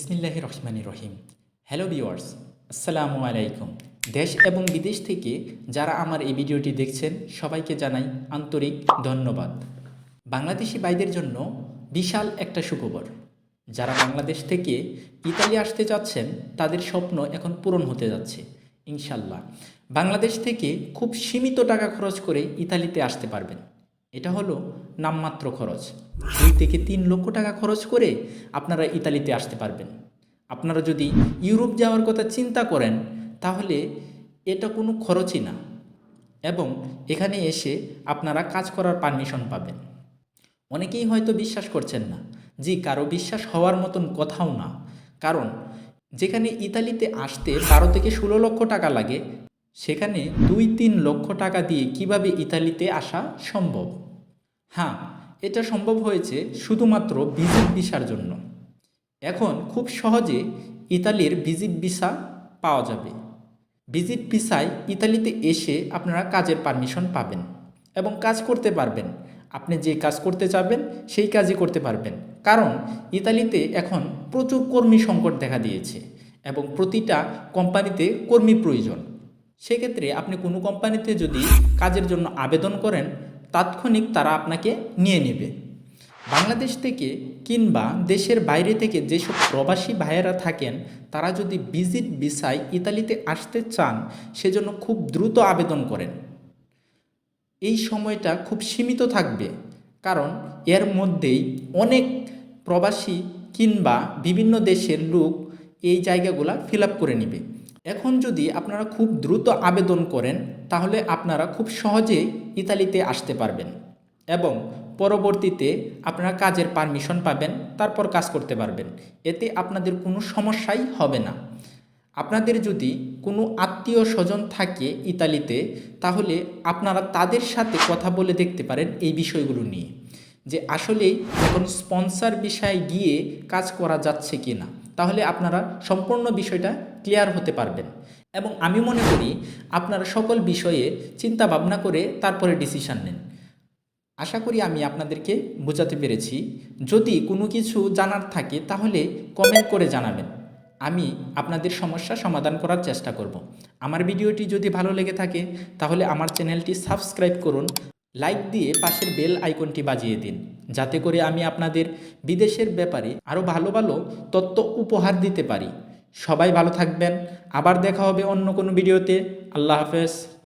বিসমিল্লাহ রহমানি রহিম hello viewers আসসালামু আলাইকুম। দেশ এবং বিদেশ থেকে যারা আমার এই ভিডিওটি দেখছেন, সবাইকে জানাই আন্তরিক ধন্যবাদ। বাংলাদেশি ভাইদের জন্য বিশাল একটা সুখবর। যারা বাংলাদেশ থেকে ইতালি আসতে যাচ্ছেন, তাদের স্বপ্ন এখন পূরণ হতে যাচ্ছে ইনশাল্লাহ বাংলাদেশ থেকে খুব সীমিত টাকা খরচ করে ইতালিতে আসতে পারবেন। এটা হলো নামমাত্র খরচ। দুই থেকে তিন লক্ষ টাকা খরচ করে আপনারা ইতালিতে আসতে পারবেন। আপনারা যদি ইউরোপ যাওয়ার কথা চিন্তা করেন, তাহলে এটা কোনো খরচই না। এবং এখানে এসে আপনারা কাজ করার পারমিশন পাবেন। অনেকেই হয়তো বিশ্বাস করছেন না জি কারও বিশ্বাস হওয়ার মতন কথাও না। কারণ যেখানে ইতালিতে আসতে বারো থেকে ষোলো লক্ষ টাকা লাগে সেখানে দুই তিন লক্ষ টাকা দিয়ে কীভাবে ইতালিতে আসা সম্ভব? হ্যাঁ এটা সম্ভব হয়েছে শুধুমাত্র ভিজিট ভিসার জন্য। এখন খুব সহজে ইতালির ভিজিট ভিসা পাওয়া যাবে। ভিজিট ভিসায় ইতালিতে এসে আপনারা কাজের পারমিশন পাবেন এবং কাজ করতে পারবেন। আপনি যে কাজ করতে চাবেন সেই কাজই করতে পারবেন। কারণ ইতালিতে এখন প্রচুর কর্মী সংকট দেখা দিয়েছে এবং প্রতিটা কোম্পানিতে কর্মী প্রয়োজন। সেক্ষেত্রে আপনি কোনো কোম্পানিতে যদি কাজের জন্য আবেদন করেন, তাৎক্ষণিক তারা আপনাকে নিয়ে নেবে। বাংলাদেশ থেকে কিংবা দেশের বাইরে থেকে যেসব প্রবাসী ভাইয়েরা থাকেন, তারা যদি ভিজিট ভিসায় ইতালিতে আসতে চান, সেজন্য খুব দ্রুত আবেদন করেন। এই সময়টা খুব সীমিত থাকবে, কারণ এর মধ্যেই অনেক প্রবাসী কিংবা বিভিন্ন দেশের লোক এই জায়গাগুলা ফিল করে নেবে। এখন যদি আপনারা খুব দ্রুত আবেদন করেন, তাহলে আপনারা খুব সহজে ইতালিতে আসতে পারবেন এবং পরবর্তীতে আপনারা কাজের পারমিশন পাবেন, তারপর কাজ করতে পারবেন। এতে আপনাদের কোনো সমস্যাই হবে না। আপনাদের যদি কোনো আত্মীয় স্বজন থাকে ইতালিতে, তাহলে আপনারা তাদের সাথে কথা বলে দেখতে পারেন এই বিষয়গুলো নিয়ে যে আসলেই এখন স্পন্সার বিষয়ে গিয়ে কাজ করা যাচ্ছে কি না তাহলে আপনারা সম্পূর্ণ বিষয়টা ক্লিয়ার হতে পারবেন। এবং আমি মনে করি আপনারা সকল বিষয়ে চিন্তা ভাবনা করে তারপরে ডিসিশন নেন। আশা করি আমি আপনাদেরকে বোঝাতে পেরেছি। যদি কোনো কিছু জানার থাকে তাহলে কমেন্ট করে জানাবেন। আমি আপনাদের সমস্যা সমাধান করার চেষ্টা করব। আমার ভিডিওটি যদি ভালো লেগে থাকে তাহলে আমার চ্যানেলটি সাবস্ক্রাইব করুন। লাইক দিয়ে পাশের বেল আইকনটি বাজিয়ে দিন। যাতে করে আমি আপনাদের বিদেশের ব্যাপারে আরও ভালো ভালো তথ্য উপহার দিতে পারি। সবাই ভালো থাকবেন। আবার দেখা হবে অন্য কোনো ভিডিওতে। আল্লাহ হাফেজ।